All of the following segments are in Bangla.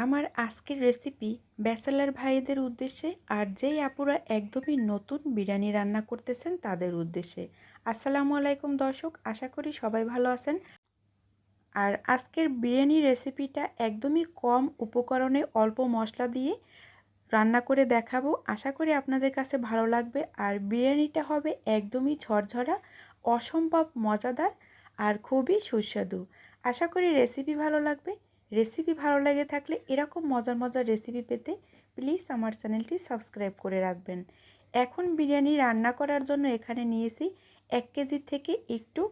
আমার আজকের রেসিপি ব্যাচেলার ভাইদের উদ্দেশ্যে আর যেই আপুরা একদমই নতুন বিরিয়ানি রান্না করতেছেন তাদের উদ্দেশ্যে। আসসালামু আলাইকুম দর্শক, আশা করি সবাই ভালো আছেন। আর আজকের বিরিয়ানি রেসিপিটা একদমই কম উপকরণে অল্প মশলা দিয়ে রান্না করে দেখাবো। আশা করি আপনাদের কাছে ভালো লাগবে। আর বিরিয়ানিটা হবে একদমই ঝরঝরা, অসম্ভব মজাদার আর খুবই সুস্বাদু। আশা করি রেসিপি ভালো লাগবে। রেসিপি ভালো লাগে থাকলে এরকম মজার মজার রেসিপি পেতে প্লিজ আমার চ্যানেলটি সাবস্ক্রাইব করে রাখবেন। এখন বিরিয়ানি রান্না করার জন্য এখানে নিয়েছি এক কেজি থেকে একটু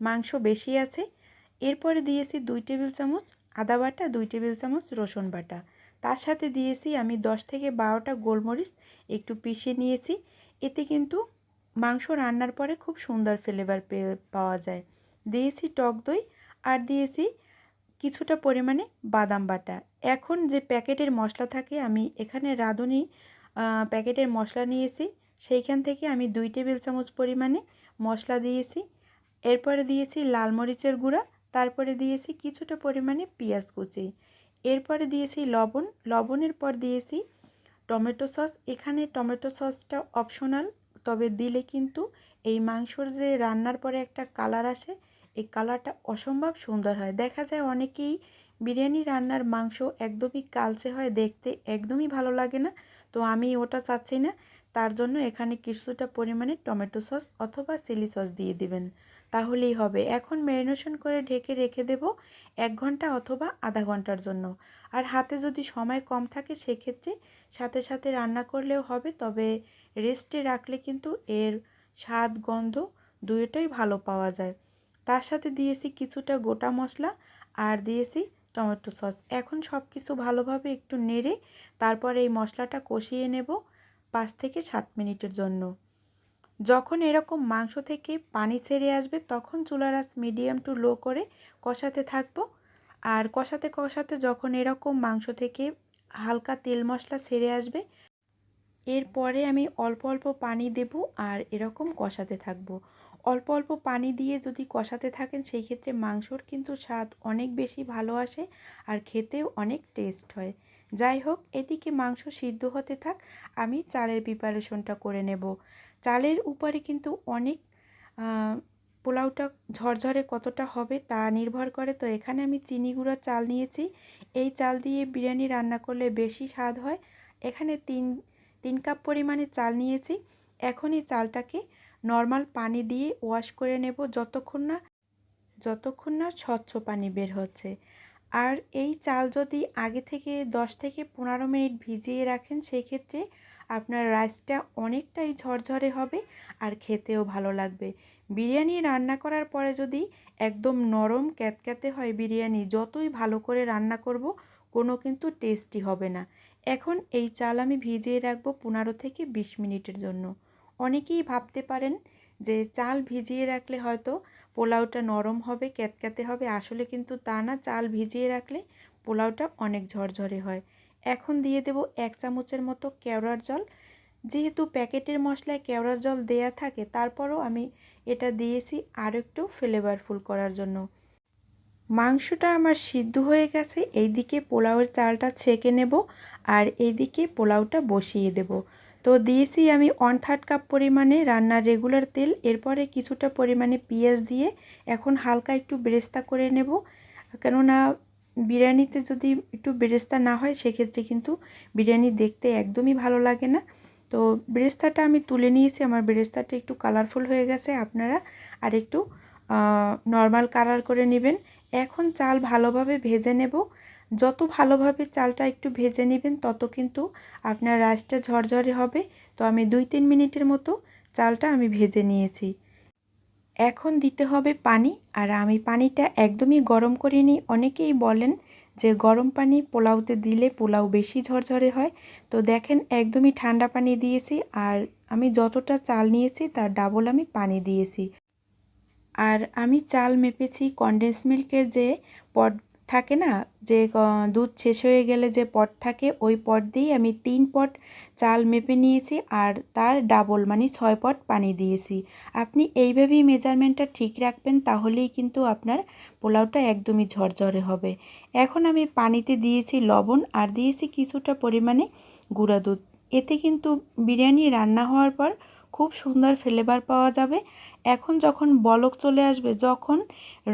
মাংস বেশি আছে। এরপরে দিয়েছি দুই টেবিল চামচ আদা বাটা, দুই টেবিল চামচ রসুন বাটা। তার সাথে দিয়েছি আমি দশ থেকে বারোটা গোলমরিচ একটু পিষে নিয়েছি। এতে কিন্তু মাংস রান্নার পরে খুব সুন্দর ফ্লেভার পাওয়া যায়। দিয়েছি টক দই আর দিয়েছি কিছুটা পরিমাণে বাদাম বাটা। এখন যে প্যাকেটের মশলা থাকে, আমি এখানে রাঁধুনি প্যাকেটের মশলা নিয়েছি। সেইখান থেকে আমি দুই টেবিল চামচ পরিমাণে মশলা দিয়েছি। এরপরে দিয়েছি লাল মরিচের গুঁড়া, তারপরে দিয়েছি কিছুটা পরিমাণে পেঁয়াজ কুচি। এরপরে দিয়েছি লবণ, লবণের পর দিয়েছি টমেটো সস। এখানে টমেটো সসটা অপশনাল, তবে দিলে কিন্তু এই মাংসর যে রান্নার পরে একটা কালার আসে এই কালারটা অসম্ভব সুন্দর হয়। দেখা যায় অনেকেই বিরিয়ানি রান্নার মাংস একদমই কালচে হয়, দেখতে একদমই ভালো লাগে না। তো আমি ওটা চাচ্ছি না। তার জন্য এখানে কিছুটা পরিমাণে টমেটো সস অথবা চিলি সস দিয়ে দিবেন। তাহলেই হবে। এখন ম্যারিনেশন করে ঢেকে রেখে দেব এক ঘণ্টা অথবা আধা ঘণ্টার জন্য। আর হাতে যদি সময় কম থাকে সেক্ষেত্রে সাথে সাথে রান্না করলেও হবে, তবে রেস্টে রাখলে কিন্তু এর স্বাদ, গন্ধ দুটোই ভালো পাওয়া যায়। তার সাথে দিয়েছি কিছুটা গোটা মশলা আর দিয়েছি টমেটো সস। এখন সব কিছু ভালোভাবে একটু নেড়ে তারপর এই মশলাটা কষিয়ে নেব পাঁচ থেকে সাত মিনিটের জন্য। যখন এরকম মাংস থেকে পানি ছেড়ে আসবে তখন চুলার আঁচ মিডিয়াম টু লো করে কষাতে থাকব। আর কষাতে কষাতে যখন এরকম মাংস থেকে হালকা তেল মশলা ছেড়ে আসবে এরপরে আমি অল্প অল্প পানি দেব আর এরকম কষাতে থাকব। অল্প অল্প পানি দিয়ে যদি কষাতে থাকেন, সেই ক্ষেত্রে মাংসর কিন্তু স্বাদ অনেক বেশি ভালো আসে আর খেতেও অনেক টেস্ট হয়। যাই হোক, এদিকে মাংস সিদ্ধ হতে থাক, আমি চালের প্রিপারেশনটা করে নেব। চালের উপরে কিন্তু অনেক পোলাওটা ঝরঝরে কতটা হবে তা নির্ভর করে। তো এখানে আমি চিনি গুঁড়া চাল নিয়েছি। এই চাল দিয়ে বিরিয়ানি রান্না করলে বেশি স্বাদ হয়। এখানে তিন তিন কাপ পরিমাণে চাল নিয়েছি। এখন এই চালটাকে নর্মাল পানি দিয়ে ওয়াশ করে নেব যতক্ষণ না যতক্ষণ না স্বচ্ছ পানি বের হচ্ছে। আর এই চাল যদি আগে থেকে দশ থেকে পনেরো মিনিট ভিজিয়ে রাখেন সেই ক্ষেত্রে আপনার রাইসটা অনেকটাই ঝরঝরে হবে আর খেতেও ভালো লাগবে। বিরিয়ানি রান্না করার পরে যদি একদম নরম ক্যাতক্যাতে হয় বিরিয়ানি, যতই ভালো করে রান্না করব, কোনো কিন্তু টেস্টি হবে না। এখন এই চাল আমি ভিজিয়ে রাখব পনেরো থেকে বিশ মিনিটের জন্য। অনেকেই ভাবতে পারেন যে চাল ভিজিয়ে রাখলে হয়তো পোলাওটা নরম হবে, ক্যাতক্যাতে হবে। আসলে কিন্তু তা না, চাল ভিজিয়ে রাখলে পোলাওটা অনেক ঝরঝরে হয়। এখন দিয়ে দেব এক চামচের মতো কেওড়ার জল। যেহেতু প্যাকেটের মশলায় কেওড়ার জল দেয়া থাকে, তারপরও আমি এটা দিয়েছি আর একটু ফ্লেভারফুল করার জন্য। মাংসটা আমার সিদ্ধ হয়ে গেছে, এইদিকে পোলাওয়ের চালটা ছেঁকে নেব আর এইদিকে পোলাওটা বসিয়ে দেব। তো দিয়েছি আমি ওয়ান থার্ড কাপ পরিমাণে রান্নার রেগুলার তেল, এরপরে কিছুটা পরিমাণে পেঁয়াজ দিয়ে এখন হালকা একটু বেরেস্তা করে নেব। কেননা বিরিয়ানিতে যদি একটু বেরেস্তা না হয়, সেক্ষেত্রে কিন্তু বিরিয়ানি দেখতে একদমই ভালো লাগে না। তো বেরেস্তাটা আমি তুলে নিয়েছি, আমার বেরেস্তাটা একটু কালারফুল হয়ে গেছে, আপনারা আর একটু নর্মাল কালার করে নেবেন। এখন চাল ভালোভাবে ভেজে নেব। যত ভালোভাবে চালটা একটু ভেজে নেবেন, তত কিন্তু আপনার রাইসটা ঝরঝরে হবে। তো আমি দুই তিন মিনিটের মতো চালটা আমি ভেজে নিয়েছি। এখন দিতে হবে পানি, আর আমি পানিটা একদমই গরম করে নিই। অনেকেই বলেন যে গরম পানি পোলাওতে দিলে পোলাও বেশি ঝরঝরে হয়। তো দেখেন একদমই ঠান্ডা পানি দিয়েছি, আর আমি যতটা চাল নিয়েছি তার ডাবল আমি পানি দিয়েছি। আর আমি চাল মেপেছি কনডেন্স মিল্কের যে পট থাকে না? যে দুধ শেষ হয়ে গেলে যে পট থাকে, ওই পট দিয়েই আমি তিন পট চাল মেপে নিয়েছি আর তার ডাবল মানে ছয় পট পানি দিয়েছি। আপনি এইভাবেই মেজারমেন্টটা ঠিক রাখবেন, তাহলেই কিন্তু আপনার পোলাওটা একদমই ঝরঝরে হবে। এখন আমি পানিতে দিয়েছি লবণ আর দিয়েছি কিছুটা পরিমাণে গুঁড়া দুধ। এতে কিন্তু বিরিয়ানি রান্না হওয়ার পর খুব সুন্দর ফ্লেভার পাওয়া যাবে। এখন যখন বলক চলে আসবে, যখন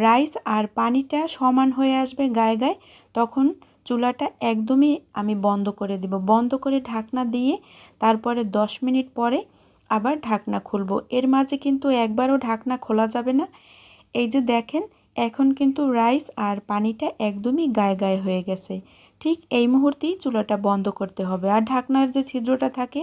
রাইস আর পানিটা সমান হয়ে আসবে গায়ে গায়ে, তখন চুলাটা একদমই আমি বন্ধ করে দিব। বন্ধ করে ঢাকনা দিয়ে তারপরে দশ মিনিট পরে আবার ঢাকনা খুলব। এর মাঝে কিন্তু একবারও ঢাকনা খোলা যাবে না। এই যে দেখেন, এখন কিন্তু রাইস আর পানিটা একদমই গায়ে গায়ে হয়ে গেছে। ঠিক এই মুহূর্তেই চুলাটা বন্ধ করতে হবে। আর ঢাকনার যে ছিদ্রটা থাকে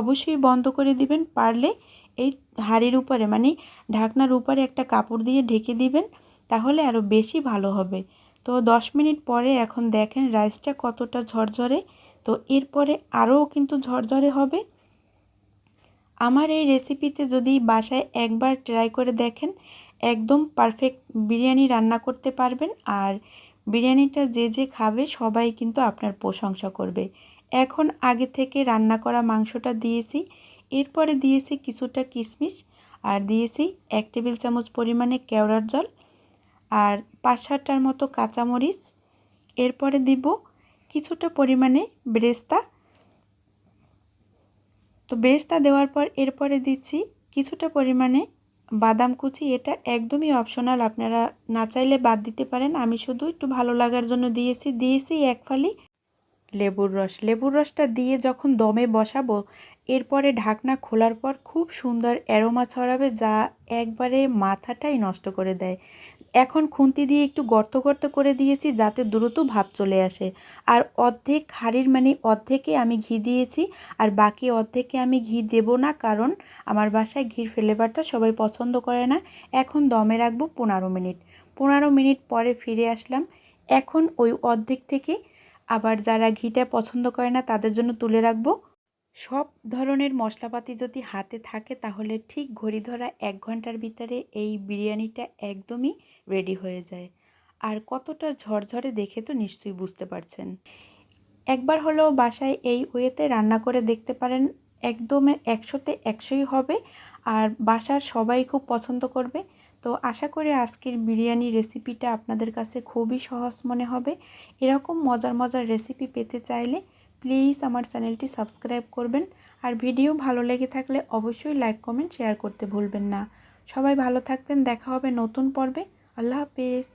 অবশ্যই বন্ধ করে দিবেন। পারলে এই হাঁড়ির উপরে মানে ঢাকনার উপরে একটা কাপড় দিয়ে ঢেকে দিবেন, তাহলে আরও বেশি ভালো হবে। তো দশ মিনিট পরে এখন দেখেন রাইসটা কতটা ঝরঝরে। তো এরপরে আরও কিন্তু ঝরঝরে হবে। আমার এই রেসিপিতে যদি বাসায় একবার ট্রাই করে দেখেন, একদম পারফেক্ট বিরিয়ানি রান্না করতে পারবেন। আর বিরিয়ানিটা যে যে খাবে সবাই কিন্তু আপনার প্রশংসা করবে। এখন আগে থেকে রান্না করা মাংসটা দিয়েছি। এরপরে দিয়েছি কিছুটা কিশমিশ আর দিয়েছি এক টেবিল চামচ পরিমাণে কেওড়ার জল আর পাঁচ সাতটার মতো কাঁচামরিচ। এরপরে দিব কিছুটা পরিমাণে ব্রেস্তা। তো বেরেস্তা দেওয়ার পর এরপরে দিচ্ছি কিছুটা পরিমাণে বাদাম কুচি। এটা একদমই অপশনাল আপনারা না চাইলে বাদ দিতে পারেন। আমি শুধু একটু ভালো লাগার জন্য দিয়েছি। দিয়েছি এক ফালি লেবুর রস। লেবুর রসটা দিয়ে যখন দমে বসাবো, এরপরে ঢাকনা খোলার পর খুব সুন্দর অ্যারোমা ছড়াবে যা একবারে মাথাটাই নষ্ট করে দেয়। এখন খুন্তি দিয়ে একটু গর্ত গর্ত করে দিয়েছি যাতে দ্রুত ভাব চলে আসে। আর অর্ধেক হাঁড়ির মানে অর্ধেকে আমি ঘি দিয়েছি আর বাকি অর্ধেকে আমি ঘি দেব না কারণ আমার বাসায় ঘির ফ্লেভারটা সবাই পছন্দ করে না। এখন দমে রাখব পনেরো মিনিট। পনেরো মিনিট পরে ফিরে আসলাম। এখন ওই অর্ধেক থেকে আবার যারা ঘিটা পছন্দ করে না, তাদের জন্য তুলে রাখব। সব ধরনের মশলাপাতি যদি হাতে থাকে, তাহলে ঠিক ঘড়ি ধরা এক ঘণ্টার ভিতরে এই বিরিয়ানিটা একদমই রেডি হয়ে যায়। আর কতটা ঝরঝরে দেখে তো নিশ্চয়ই বুঝতে পারছেন। একবার হলেও বাসায় এই ওয়েতে রান্না করে দেখতে পারেন, একদম একশোতে একশোই হবে। আর বাসার সবাই খুব পছন্দ করবে। তো আশা করি আজকের বিরিয়ানি রেসিপিটা আপনাদের কাছে খুবই সহজ মনে হবে। এরকম মজার মজার রেসিপি পেতে চাইলে প্লিজ আমার চ্যানেলটি সাবস্ক্রাইব করবেন। আর ভিডিও ভালো লেগে থাকলে অবশ্যই লাইক, কমেন্ট, শেয়ার করতে ভুলবেন না। সবাই ভালো থাকবেন, দেখা হবে নতুন পর্বে। আল্লাহ হাফেজ।